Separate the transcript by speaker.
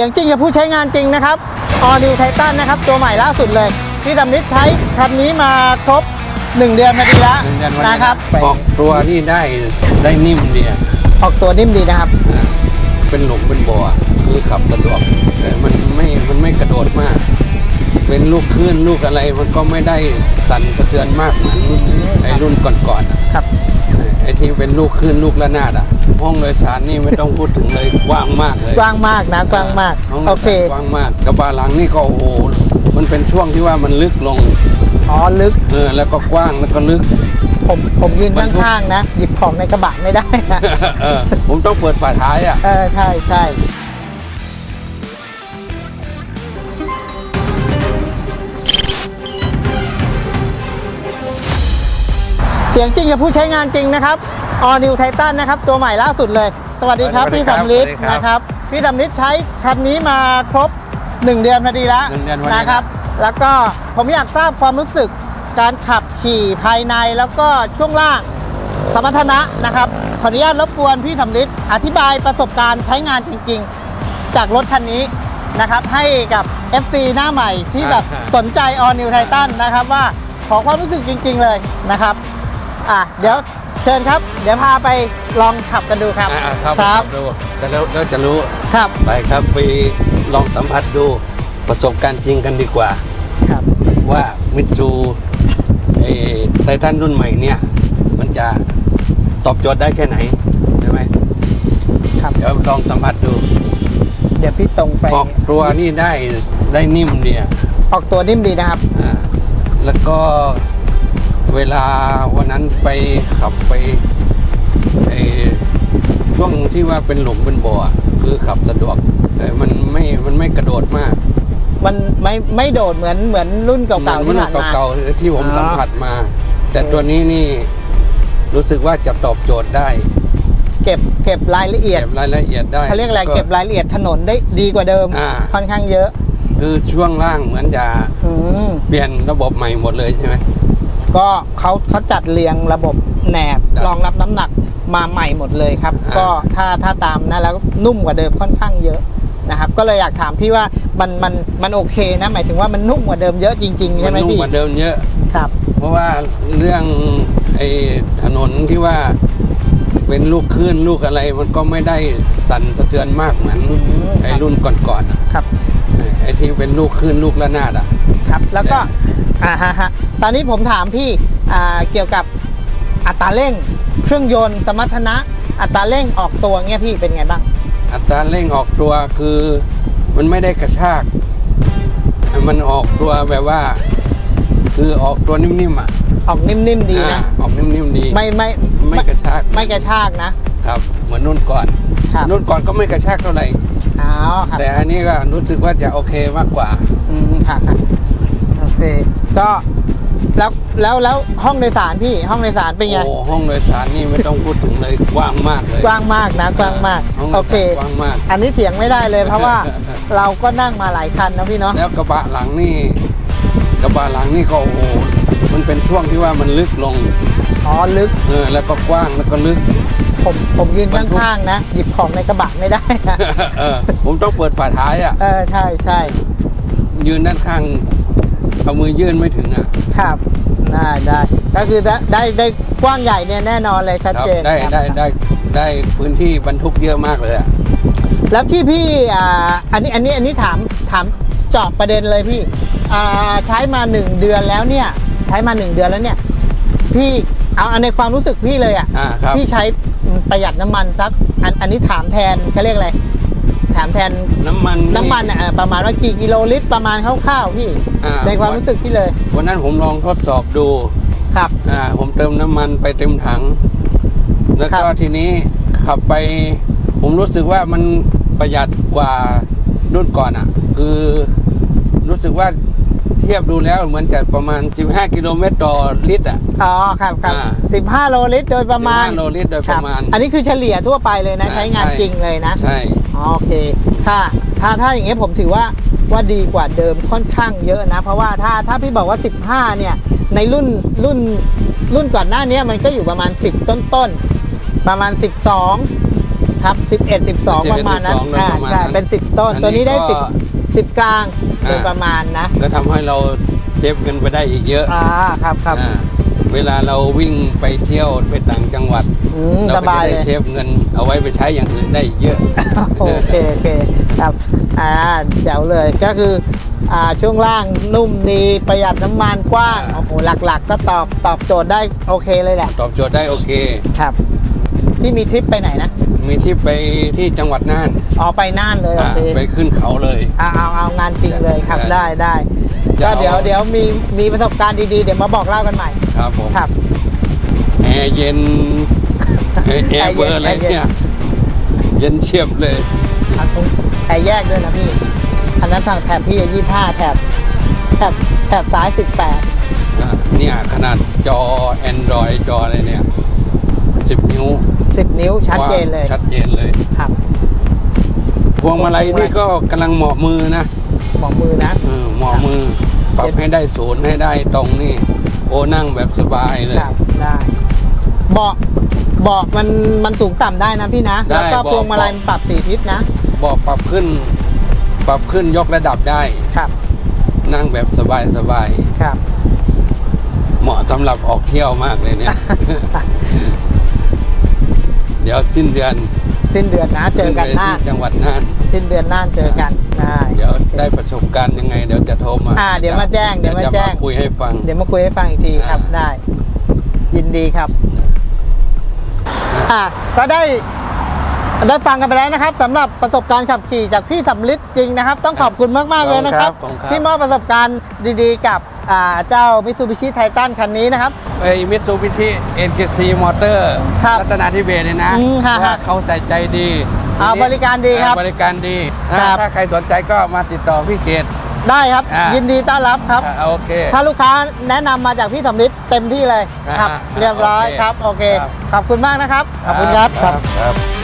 Speaker 1: สียงจริงกับผู้ใช้งานจริงนะครับ All New Titan นะครับ ตัวใหม่ล่าสุดเลย พี่ดำนิดใช้คันนี้มาครบ 1 เดือนพอดีแล้ว
Speaker 2: หนึ่งเดือนวันนี้
Speaker 1: นะครับ
Speaker 2: ออกตัวนี่ได้ได้นิ่มดีอะ
Speaker 1: ออกตัวนิ่มดีนะครับ
Speaker 2: อ่าเป็นหลุมเป็นบ่อคือขับสะดวกเออมันไม่มันไม่กระโดดมาก เป็นลูกคลื่นลูกอะไรมันก็ไม่ได้สั่นสะเทือนมากเหมือนไอ้รุ่นก่อนๆอะ
Speaker 1: ครับ
Speaker 2: ไอ้ที่เป็นลูกคลื่นลูกระนาดอะ ห้องโดยสารนี่ไม่ต้องพูดถึงเลยกว้างมากเลย
Speaker 1: กว้างมากนะกว้างมาก
Speaker 2: ห้องโด
Speaker 1: โอยเค
Speaker 2: สารกว้างมากกระบะหลังนี่ก็โอ้โหมันเป็นช่วงที่ว่ามันลึกลง
Speaker 1: อ๋อลึก
Speaker 2: เออแล้วก็กว้างแล้วก็ลึก
Speaker 1: ผมผมยืน
Speaker 2: บรรทุก
Speaker 1: ข้างๆนะ หยิบของในกระบะไม่ได้นะ
Speaker 2: เออผมต้องเปิดฝาท้ายอะ
Speaker 1: เออใช่ใช่ สียงจริงกับผู้ใช้งานจริงนะครับ All New Titan นะครับ ตัวใหม่ล่าสุดเลย สวัสดีครับ
Speaker 2: สวัสดี
Speaker 1: พี่
Speaker 2: ครับ
Speaker 1: ดำลิศ
Speaker 2: สวัสดีครับ
Speaker 1: นะครับ พี่ดำลิศใช้คันนี้มาครบ 1 เดือนพอดีแล้ว
Speaker 2: หนึ่งเดือนพอดี
Speaker 1: นะครับ แล้วก็ผมอยากทราบความรู้สึกการขับขี่ภายในแล้วก็ช่วงล่างสมรรถนะนะครับ ขออนุญาตรบกวนพี่สำลิดอธิบายประสบการณ์ใช้งานจริง ๆ จากรถคันนี้นะครับ ให้กับ FC หน้าใหม่ที่แบบ
Speaker 2: อ่า
Speaker 1: สนใจ All New Titan นะครับว่าขอความรู้สึกจริง ๆ เลยนะครับ อะเดี๋ยวเชิญครับ เดี๋ยวพาไปลองขับกันดูครับ
Speaker 2: อ่าครับ
Speaker 1: ครับ
Speaker 2: ดูแต่แล้วเราจะรู้
Speaker 1: ครับ
Speaker 2: ไปครับไปลองสัมผัสดูประสบการณ์จริงกันดีกว่า
Speaker 1: ครับ
Speaker 2: ว่ามิตซูไททันรุ่นใหม่เนี่ย มันจะตอบโจทย์ได้แค่ไหนใช่ไหม
Speaker 1: ครับ
Speaker 2: เดี๋ยวลองสัมผัสดู
Speaker 1: เดี๋ยวพี่ตรงไป
Speaker 2: ออกตัวนี่ได้ได้นิ่มดีอะ
Speaker 1: ออกตัวนิ่มดีนะครับ
Speaker 2: อ่าแล้วก็ เวลาวันนั้นไปขับไปไอ้ช่วงที่ว่าเป็นหลุมเป็นบ่ออะคือขับสะดวกเออมันไม่มันไม่กระโดดมาก
Speaker 1: มันไม่ไม่โดดเหมือนเหมือนรุ่นเก่าๆ
Speaker 2: มั
Speaker 1: ที่
Speaker 2: น
Speaker 1: ผ่านมา
Speaker 2: เก่าๆที่ผม
Speaker 1: อ๋อ
Speaker 2: สัมผัสมา แต่ตัวนี้นี่รู้สึกว่าจะตอบโจทย์ได้
Speaker 1: เก็บเก็บรายละเอียด
Speaker 2: เก็บรายละเอียดได้
Speaker 1: เขาเรียกอะไรเก็บรายละเอียดถนนได้ดีกว่าเดิม
Speaker 2: อ่า
Speaker 1: ค่อนข้างเยอะ
Speaker 2: คือช่วงล่างเหมือนจะ
Speaker 1: อืม
Speaker 2: เปลี่ยนระบบใหม่หมดเลยใช่ไหม
Speaker 1: ก็เขาเขาจัดเรียงระบบแหนบ
Speaker 2: ครับ
Speaker 1: รองรับน้ำหนักมาใหม่หมดเลยครับ
Speaker 2: อ่า
Speaker 1: ก็ถ้าถ้าตามนะแล้วนุ่มกว่าเดิมค่อนข้างเยอะนะครับก็เลยอยากถามพี่ว่ามันมันมันโอเคนะหมายถึงว่ามันนุ่มกว่าเดิมเยอะจริงๆใช่ไหม
Speaker 2: นุ่ม
Speaker 1: พี่
Speaker 2: กว่าเดิมเยอะ
Speaker 1: ครับ
Speaker 2: เพราะว่าเรื่องไอ้ถนนที่ว่าเป็นลูกคลื่นลูกอะไรมันก็ไม่ได้สั่นสะเทือนมากเหมือน
Speaker 1: อืม
Speaker 2: ไอ้รุ่นก่อนๆอะ
Speaker 1: ครับ
Speaker 2: ไอ้ที่เป็นลูกคลื่นลูกระนาดอะ
Speaker 1: ครับ แล้วก็ อ่าฮะฮะตอนนี้ผมถามพี่อ่าเกี่ยวกับอัตราเร่ง เครื่องยนต์สมรรถนะ อัตราเร่งออกตัวเงี้ยพี่เป็นไงบ้าง
Speaker 2: อัตราเร่งออกตัวคือมันไม่ได้กระชาก มันออกตัวแบบว่า คือออกตัวนิ่มๆอะ
Speaker 1: ออกนิ่มๆดี
Speaker 2: อ่า
Speaker 1: นะ
Speaker 2: ออกนิ่มๆดี
Speaker 1: ไม่ไม่
Speaker 2: ไม่กระชาก
Speaker 1: ไม่กระชากนะ
Speaker 2: ครับ เหมือนรุ่นก่อน
Speaker 1: ครับ
Speaker 2: รุ่นก่อนก็ไม่กระชากเท่าไหร่
Speaker 1: อ๋อครับ
Speaker 2: แต่อันนี้ก็รู้สึกว่าจะโอเคมากกว่า
Speaker 1: อืมค่ะค่ะ โอเคก็แล้วแล้วแล้วห้องโดยสารพี่ห้องโดยสารเป็นไง
Speaker 2: โอ้ห้องโดยสารนี่ไม่ต้องพูดถึงเลยกว้างมากเลย
Speaker 1: กว้างมากนะกว้างมาก
Speaker 2: ห้งโด
Speaker 1: โอยเค
Speaker 2: สารกว้างมาก
Speaker 1: อันนี้เถียงไม่ได้เลยเพราะว่า เราก็นั่งมาหลายคันนะพี่เนาะ
Speaker 2: แล้วกระบะหลังนี่ กระบะหลังนี่ก็โอ้โหมันเป็นช่วงที่ว่ามันลึกลง
Speaker 1: อ๋อลึก
Speaker 2: เออแล้วก็กว้างแล้วก็ลึก
Speaker 1: ผมผมยืนข้างๆนะหยิบของในกระบะไม่ได้นะ
Speaker 2: เออผมต้องเปิดฝาท้ายอะ
Speaker 1: เออใช่ใช่
Speaker 2: ยืนด้านข้าง เอามือยื่นไม่ถึงอะ
Speaker 1: ครับได้ได้ก็คือได้ได้ได้กว้างใหญ่เนี่ยแน่นอนเลยชัด
Speaker 2: ครับ
Speaker 1: เจน
Speaker 2: ได้
Speaker 1: ครับ
Speaker 2: ได้ได้ได้พื้นที่บรรทุกเยอะมากเลยอะ
Speaker 1: แล้วที่พี่อ่าอันนี้อันนี้อันนี้ถามถามเจาะประเด็นเลยพี่อ่าใช้มาหนึ่งเดือนแล้วเนี่ย ใช้มาหนึ่งเดือนแล้วเนี่ย พี่เอาเอาในความรู้สึกพี่เลยอะ
Speaker 2: อ่าครับ
Speaker 1: พี่ใช้ประหยัดน้ำมันสักอันอันนี้ถามแทนเขาเรียกอะไร ถามแทน
Speaker 2: น้ำมัน
Speaker 1: น้ำมันอะเออประมาณว่ากี่กิโลลิตรประมาณคร่าวๆพี่
Speaker 2: อ่
Speaker 1: ในความรู้สึกพี่เลย
Speaker 2: วันนั้นผมลองทดสอบดู
Speaker 1: ครับ
Speaker 2: อ่าผมเติมน้ำมันไปเต็มถัง แล้ว
Speaker 1: ค
Speaker 2: ก็
Speaker 1: รับ
Speaker 2: ทีนี้ขับไป ผมรู้สึกว่ามันประหยัดกว่ารุ่นก่อนอะ คือรู้สึกว่าเทียบดูแล้วเหมือนจะประมาณ 15 กิโลเมตรต่อลิตรอะ
Speaker 1: อ๋อครับครับ
Speaker 2: อ่า
Speaker 1: สิบห้าโลลิตรโดยประมาณ
Speaker 2: 15โลลิตรโดย
Speaker 1: ค
Speaker 2: ป
Speaker 1: รับ
Speaker 2: ระมาณ
Speaker 1: อันนี้คือเฉลี่ยทั่วไปเลยนะ
Speaker 2: อ่า
Speaker 1: ใช้งาน
Speaker 2: ใช่
Speaker 1: จริงเลยนะ
Speaker 2: ใช่
Speaker 1: อ๋อโอเคถ้าถ้าถ้าอย่างเงี้ยผมถือว่าว่าดีกว่าเดิมค่อนข้างเยอะนะ เพราะว่าถ้าถ้าพี่บอกว่า 15 เนี่ย ในรุ่นรุ่นรุ่นก่อนหน้าเนี้ยมันก็อยู่ประมาณ 10 ต้นต้นๆประมาณ 12 ครับ 11 12ประมาณนั้น
Speaker 2: 11 12
Speaker 1: อ่า
Speaker 2: ประมาณ
Speaker 1: ใช่
Speaker 2: นั้น
Speaker 1: เป็น 10 ต้น
Speaker 2: อันนี้
Speaker 1: ตัวนี้ได้
Speaker 2: ก็
Speaker 1: 10 10กลางโดย
Speaker 2: อ่า
Speaker 1: ประมาณนะ
Speaker 2: ก็ทำให้เราเซฟเงินไปได้อีกเยอะ
Speaker 1: อ่าครับครับ
Speaker 2: อ่าเวลาเราวิ่งไปเที่ยวไปต่างจังหวัด
Speaker 1: อืม
Speaker 2: เรา
Speaker 1: ส
Speaker 2: ก็
Speaker 1: บาย
Speaker 2: จะได้
Speaker 1: เลย
Speaker 2: เซฟเงินเอาไว้ไปใช้อย่างอื่นได้อีกเยอะ
Speaker 1: โอเคโอเคครับอ่าแจ๋วเลยก็คืออ่าช่วงล่างนุ่มดีประหยัดน้ำมันกว้าง
Speaker 2: อ่า
Speaker 1: โอ้โหหลักๆ ก็ตอบตอบโจทย์ได้โอเคเลยแหละ
Speaker 2: ตอบโจทย์ได้โอเค
Speaker 1: ครับ พี่มีทริปไปไหนนะ
Speaker 2: มีที่ไปที่จังหวัดน่าน
Speaker 1: อ๋อไปน่านเลยโอ
Speaker 2: อ่า
Speaker 1: เค
Speaker 2: ไปขึ้นเขาเลย
Speaker 1: เอาเอาเอางานจริงเลยครับ
Speaker 2: ได้
Speaker 1: ได้ได้
Speaker 2: จะ
Speaker 1: ก็
Speaker 2: เอา
Speaker 1: เดี๋ยวเดี๋ยวมีมีประสบการณ์ดีๆ เดี๋ยวมาบอกเล่ากันใหม่
Speaker 2: ครับผม
Speaker 1: ครับ
Speaker 2: แอร์เย็นแอร์แอ
Speaker 1: แอร์
Speaker 2: ร์
Speaker 1: เย็
Speaker 2: เบอนร์อะไร
Speaker 1: แอร์เย็น
Speaker 2: เนี่ยเย็นเชียบเลย
Speaker 1: อะตรงแอร์แยกด้วยนะพี่อันนั้นทางแถบพี่ยี่ห้าแถบแถบแถบซ้ายสิบแปด
Speaker 2: อะเนี่ยขนาดจอ Android จออะไรเนี่ย10นิ้ว
Speaker 1: สิบนิ้วชัดเจนเลย
Speaker 2: ชัดเจนเลย
Speaker 1: ครับ
Speaker 2: พวงมาลัยนี่ก็กำลังเหมาะมือนะ
Speaker 1: บอกมือนะ
Speaker 2: เออเหมาะมือปรับให้ได้ศูนย์ให้ได้ตรงนี่โอ้นั่งแบบสบายเลย
Speaker 1: ครับได้เบาะเบาะมันมันสูงต่ำได้นะพี่นะ
Speaker 2: ได้
Speaker 1: แล้วก็
Speaker 2: เบาะ
Speaker 1: พวงมาลัยมันปรับสี่ทิศนะ
Speaker 2: บอกปรับขึ้น ปรับขึ้นยกระดับได้
Speaker 1: ครับ
Speaker 2: นั่งแบบสบายสบาย
Speaker 1: ครับ
Speaker 2: เหมาะสำหรับออกเที่ยวมากเลยเนี่ยเดี๋ยวสิ้นเดือน
Speaker 1: สิ้นเดือนนะเจอกัน
Speaker 2: ขึ้ไป
Speaker 1: น่าน
Speaker 2: ที่จังหวัดน่าน
Speaker 1: สิ้นเดือนน่านเจอกันได้
Speaker 2: เดี๋ยวได้ประสบการณ์ยังไง เดี๋ยวจะโทรมา
Speaker 1: อ่าเดี๋ยวมาแจ้งเดี๋ยวมา
Speaker 2: จะ
Speaker 1: แจ้ง
Speaker 2: คุยให้ฟัง
Speaker 1: เดี๋ยวมาคุยให้ฟังอีกทีครับ
Speaker 2: อ่า
Speaker 1: ได้ ยินดีครับอ่าก็ได้ได้ฟังกันไปแล้วนะครับสำหรับประสบการณ์ขับขี่จากพี่สำลิดจริงนะครับ ต้องขอบคุณมากๆเลยนะครับ
Speaker 2: ขอบคุณครับ
Speaker 1: ที่มอบประสบการณ์ดีๆกับอ่า เจ้ามิ t ซูบิชิไททันคันนี้นะครับ
Speaker 2: ไอ้มิตซูบิชิ NKC มอเตอร์
Speaker 1: ครับ
Speaker 2: รัตนาธิเบศเนี่ยนะ
Speaker 1: อืมฮะ
Speaker 2: ว่าเขาใส่ใจดี
Speaker 1: อ่าบริการดีครับ
Speaker 2: อ่าบริการดี
Speaker 1: ครับ
Speaker 2: ถ้าใครสนใจก็มาติดต่อพี่เขต
Speaker 1: ได้ครับ
Speaker 2: อ่ายิ
Speaker 1: ยินดีต้อนรับครับ
Speaker 2: อ่าโอเค
Speaker 1: ถ้าลูกค้าแนะนำมาจากพี่สำลิดเต็มที่เลย
Speaker 2: อ่า
Speaker 1: ครับ
Speaker 2: อ่า
Speaker 1: เรียบร้อย
Speaker 2: โอเค
Speaker 1: ครับ โอเค
Speaker 2: ครับ
Speaker 1: ขอบคุณมากนะครับ ขอบคุณครับ
Speaker 2: ครับ